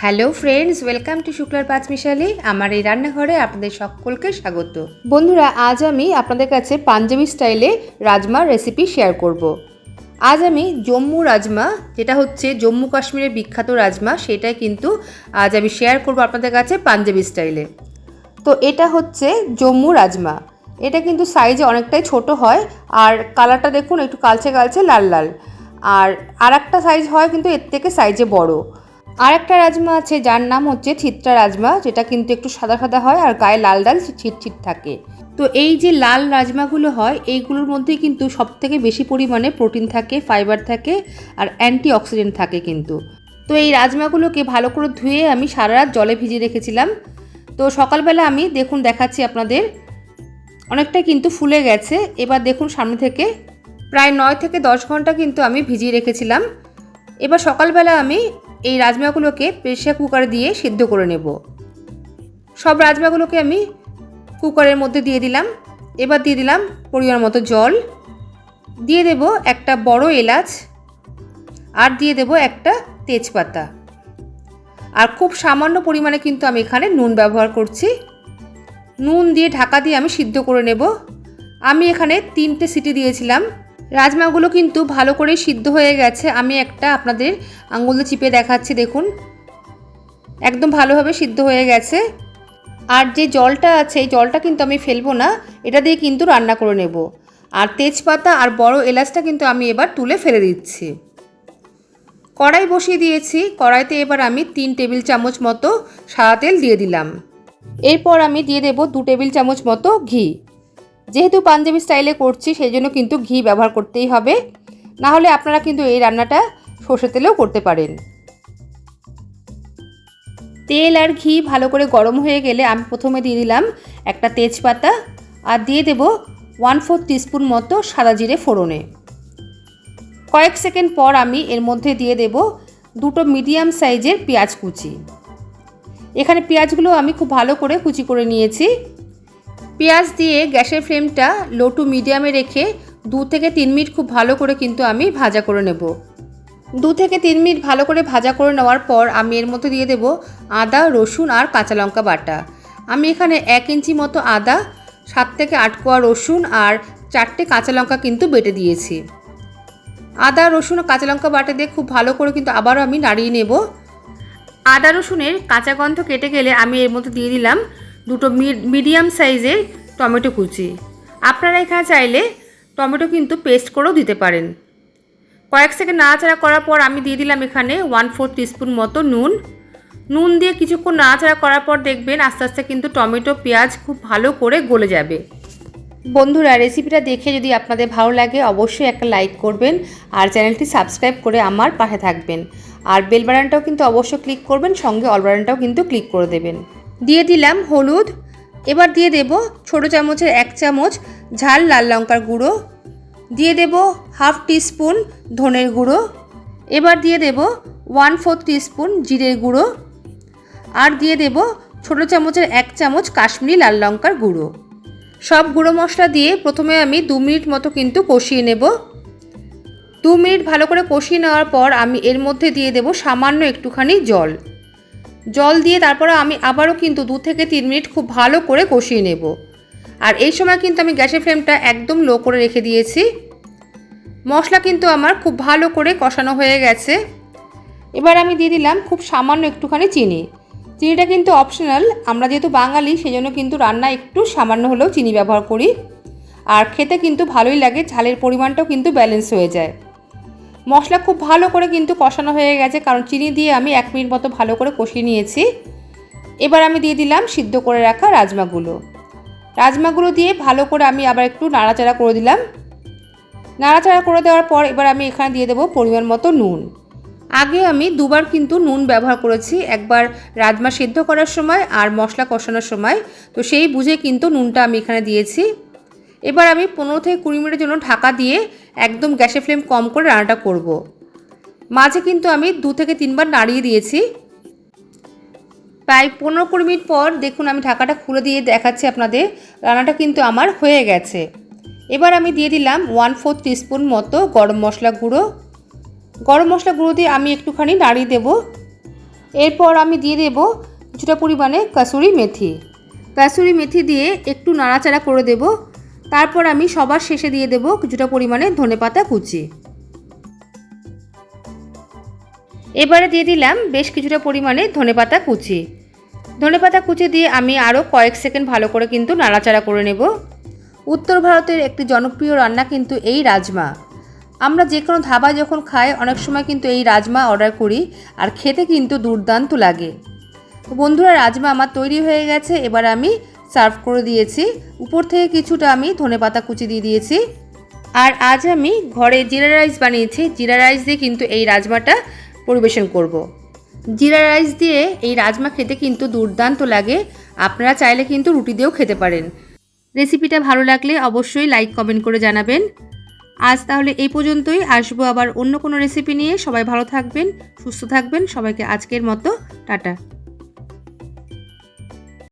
Hello friends, welcome to শুক্লার পাঁচমিশালি আমার এই রান্নাঘরে আপনাদের সকলকে স্বাগত। বন্ধুরা, আজ আমি আপনাদের কাছে পাঞ্জাবি স্টাইলে রাজমার রেসিপি শেয়ার করব। আজ আমি জম্মু রাজমা, যেটা হচ্ছে জম্মু কাশ্মীরের বিখ্যাত রাজমা, সেটাই কিন্তু আজ আমি শেয়ার করব আপনাদের কাছে পাঞ্জাবি স্টাইলে। তো এটা হচ্ছে জম্মু রাজমা। এটা কিন্তু সাইজে অনেকটাই ছোট হয়, আর কালারটা দেখুন, একটু কালচে কালচে লাল লাল আর আর একটা সাইজ হয় কিন্তু এর থেকে সাইজে বড়। আর একটা রাজমা আছে, যার নাম হচ্ছে থিত্রা রাজমা, যেটা কিন্তু একটু সাদা সাদা হয় আর গায়ে লাল লাল ছিট ছিট থাকে। তো এই যে লাল রাজমাগুলো হয়, এইগুলোর মধ্যে কিন্তু সব থেকে বেশি পরিমাণে প্রোটিন থাকে, ফাইবার থাকে আর অ্যান্টি অক্সিডেন্ট থাকে কিন্তু। তো এই রাজমাগুলোকে ভালো করে ধুয়ে আমি সারা রাত জলে ভিজিয়ে রেখেছিলাম। তো সকালবেলা আমি, দেখুন, দেখাচ্ছি আপনাদের, অনেকটা কিন্তু ফুলে গেছে। এবার দেখুন, সামনে থেকে প্রায় নয় থেকে দশ ঘণ্টা কিন্তু আমি ভিজিয়ে রেখেছিলাম। এবার সকালবেলা আমি এই রাজমাগুলোকে প্রেশার কুকার দিয়ে সিদ্ধ করে নেব। সব রাজমাগুলোকে আমি কুকারের মধ্যে দিয়ে দিলাম। এবার দিয়ে দিলাম পরিমাণ মতো জল। দিয়ে দেব একটা বড় এলাচ আর দিয়ে দেব একটা তেজপাতা। আর খুব সামান্য পরিমাণে কিন্তু আমি এখানে নুন ব্যবহার করছি। নুন দিয়ে ঢাকা দিয়ে আমি সিদ্ধ করে নেব। আমি এখানে তিনটে সিটি দিয়েছিলাম। রাজমাগুলো কিন্তু ভালো করে সিদ্ধ হয়ে গেছে। আমি একটা আপনাদের আঙুলে চিপে দেখাচ্ছি, দেখুন। একদম ভালোভাবে সিদ্ধ হয়ে গেছে। আর যে জলটা আছে, এই জলটা কিন্তু আমি ফেলব না, এটা দিয়ে কিন্তু রান্না করে নেব। আর তেজপাতা আর বড় এলাচটা কিন্তু আমি এবার তুলে ফেলে দিচ্ছি। কড়াই বসিয়ে দিয়েছি। কড়াইতে এবার আমি তিন টেবিল চামচ মতো সাদা তেল দিয়ে দিলাম। এরপর আমি দিয়ে দেব দু টেবিল চামচ মতো ঘি। যেহেতু পাঞ্জাবি স্টাইলে করছি সেই জন্য কিন্তু ঘি ব্যবহার করতেই হবে। না হলে আপনারা কিন্তু এই রান্নাটা সর্ষে তেলেও করতে পারেন। তেল আর ঘি ভালো করে গরম হয়ে গেলে আমি প্রথমে দিয়ে দিলাম একটা তেজপাতা আর দিয়ে দেব ওয়ান ফোর টিস্পুন মতো সাদা জিরে ফোড়নে। কয়েক সেকেন্ড পর আমি এর মধ্যে দিয়ে দেব দুটো মিডিয়াম সাইজের পেঁয়াজ কুচি। এখানে পেঁয়াজগুলো আমি খুব ভালো করে কুচি করে নিয়েছি। পেঁয়াজ দিয়ে গ্যাসের ফ্লেমটা লো টু মিডিয়ামে রেখে দু থেকে তিন মিনিট খুব ভালো করে কিন্তু আমি ভাজা করে নেব। দু থেকে তিন মিনিট ভালো করে ভাজা করে নেওয়ার পর আমি এর মধ্যে দিয়ে দেব আদা, রসুন আর কাঁচা লঙ্কা বাটা। আমি এখানে এক ইঞ্চি মতো আদা, সাত থেকে আট কোয়া রসুন আর চারটে কাঁচা লঙ্কা কিন্তু বেটে দিয়েছি। আদা, রসুন ও কাঁচা লঙ্কা বাটা দিয়ে খুব ভালো করে কিন্তু আবারও আমি নাড়িয়ে নেব। আদা, রসুনের কাঁচা গন্ধ কেটে গেলে আমি এর মধ্যে দিয়ে দিলাম দুটো মিডিয়াম সাইজের টমেটো কুচি। আপনারা এখানে চাইলে টমেটো কিন্তু পেস্ট করেও দিতে পারেন। কয়েক সেকেন্ড নাড়াচাড়া করার পর আমি দিয়ে দিলাম এখানে ওয়ান ফোর টিস্পুন মতো নুন। নুন দিয়ে কিছুক্ষণ নাড়াচাড়া করার পর দেখবেন আস্তে আস্তে কিন্তু টমেটো, পেঁয়াজ খুব ভালো করে গলে যাবে। বন্ধুরা রেসিপিটা দেখে যদি আপনাদের ভালো লাগে অবশ্যই একটা লাইক করবেন আর চ্যানেলটি সাবস্ক্রাইব করে আমার পাশে থাকবেন। আর বেল বাটনটাও কিন্তু অবশ্যই ক্লিক করবেন, সঙ্গে অল বাটনটাও কিন্তু ক্লিক করে দেবেন। দিয়ে দিলাম হলুদ। এবার দিয়ে দেব ছোটো চামচের এক চামচ ঝাল লাল লঙ্কার গুঁড়ো। দিয়ে দেব হাফ টিস্পুন ধনের গুঁড়ো। এবার দিয়ে দেব ওয়ান ফোর্থ টিস্পুন জিরের গুঁড়ো। আর দিয়ে দেব ছোটো চামচের এক চামচ কাশ্মীরি লাল লঙ্কার গুঁড়ো। সব গুঁড়ো মশলা দিয়ে প্রথমে আমি দু মিনিট মতো কিন্তু কষিয়ে নেব। দু মিনিট ভালো করে কষিয়ে নেওয়ার পর আমি এর মধ্যে দিয়ে দেব সামান্য একটুখানি জল। জল দিয়ে তারপরে আমি আবারও কিন্তু দু থেকে তিন মিনিট খুব ভালো করে কষিয়ে নেব। আর এই সময় কিন্তু আমি গ্যাসের ফ্লেমটা একদম লো করে রেখে দিয়েছি। মশলা কিন্তু আমার খুব ভালো করে কষানো হয়ে গেছে। এবার আমি দিয়ে দিলাম খুব সামান্য একটুখানি চিনি। চিনিটা কিন্তু অপশনাল, আমরা যেহেতু বাঙালি সেই জন্য কিন্তু রান্না একটু সামান্য হলেও চিনি ব্যবহার করি। আর খেতে কিন্তু ভালোই লাগে, ঝালের পরিমাণটাও কিন্তু ব্যালেন্স হয়ে যায়। মশলা খুব ভালো করে কিন্তু কষানো হয়ে গেছে, কারণ চিনি দিয়ে আমি এক মিনিট মতো ভালো করে কষিয়ে নিয়েছি। এবার আমি দিয়ে দিলাম সিদ্ধ করে রাখা রাজমাগুলো। রাজমাগুলো দিয়ে ভালো করে আমি আবার একটু নাড়াচাড়া করে দিলাম। নাড়াচাড়া করে দেওয়ার পর এবার আমি এখানে দিয়ে দেবো পরিমাণ মতো নুন। আগে আমি দুবার কিন্তু নুন ব্যবহার করেছি, একবার রাজমা সিদ্ধ করার সময় আর মশলা কষানোর সময়। তো সেই বুঝে কিন্তু নুনটা আমি এখানে দিয়েছি। এবার আমি পনেরো থেকে কুড়ি মিনিটের জন্য ঢাকা দিয়ে একদম গ্যাসের ফ্লেম কম করে রান্নাটা করব। মাঝে কিন্তু আমি দু থেকে তিনবার নাড়িয়ে দিয়েছি। প্রায় পনেরো কুড়ি মিনিট পর দেখুন আমি ঢাকাটা খুলে দিয়ে দেখাচ্ছি আপনাদের, রান্নাটা কিন্তু আমার হয়ে গেছে। এবার আমি দিয়ে দিলাম ওয়ান ফোর টিস্পুন মতো গরম মশলা গুঁড়ো। গরম মশলা গুঁড়ো দিয়ে আমি একটুখানি নাড়িয়ে দেব। এরপর আমি দিয়ে দেব কিছুটা পরিমাণে কাসুরি মেথি। কাসুরি মেথি দিয়ে একটু নাড়াচাড়া করে দেব। তারপর আমি সবার শেষে দিয়ে দেব কিছুটা পরিমাণে ধনেপাতা কুচি। এবারে দিয়ে দিলাম বেশ কিছুটা পরিমাণে ধনেপাতা কুচি। ধনেপাতা কুচি দিয়ে আমি আরও কয়েক সেকেন্ড ভালো করে কিন্তু নাড়াচাড়া করে নেব। উত্তর ভারতের একটি জনপ্রিয় রান্না কিন্তু এই রাজমা। আমরা যে কোনো ধাবায় যখন খাই, অনেক সময় কিন্তু এই রাজমা অর্ডার করি আর খেতে কিন্তু দুর্দান্ত লাগে। বন্ধুরা, রাজমা আমার তৈরি হয়ে গেছে। এবার আমি সার্ভ করে দিয়েছি। উপর থেকে কিছুটা আমি ধনেপাতা কুচি দিয়ে দিয়েছি। আর আজ আমি ঘরে জিরা রাইস বানিয়েছি। জিরা রাইস দিয়ে কিন্তু এই রাজমাটা পরিবেশন করব। জিরা রাইস দিয়ে এই রাজমা খেতে কিন্তু দুর্দান্ত লাগে। আপনারা চাইলে কিন্তু রুটি দিয়েও খেতে পারেন। রেসিপিটা ভালো লাগলে অবশ্যই লাইক, কমেন্ট করে জানাবেন। আজ তাহলে এই পর্যন্তই। আসব আবার অন্য কোনো রেসিপি নিয়ে। সবাই ভালো থাকবেন, সুস্থ থাকবেন। সবাইকে আজকের মতো, টাটা।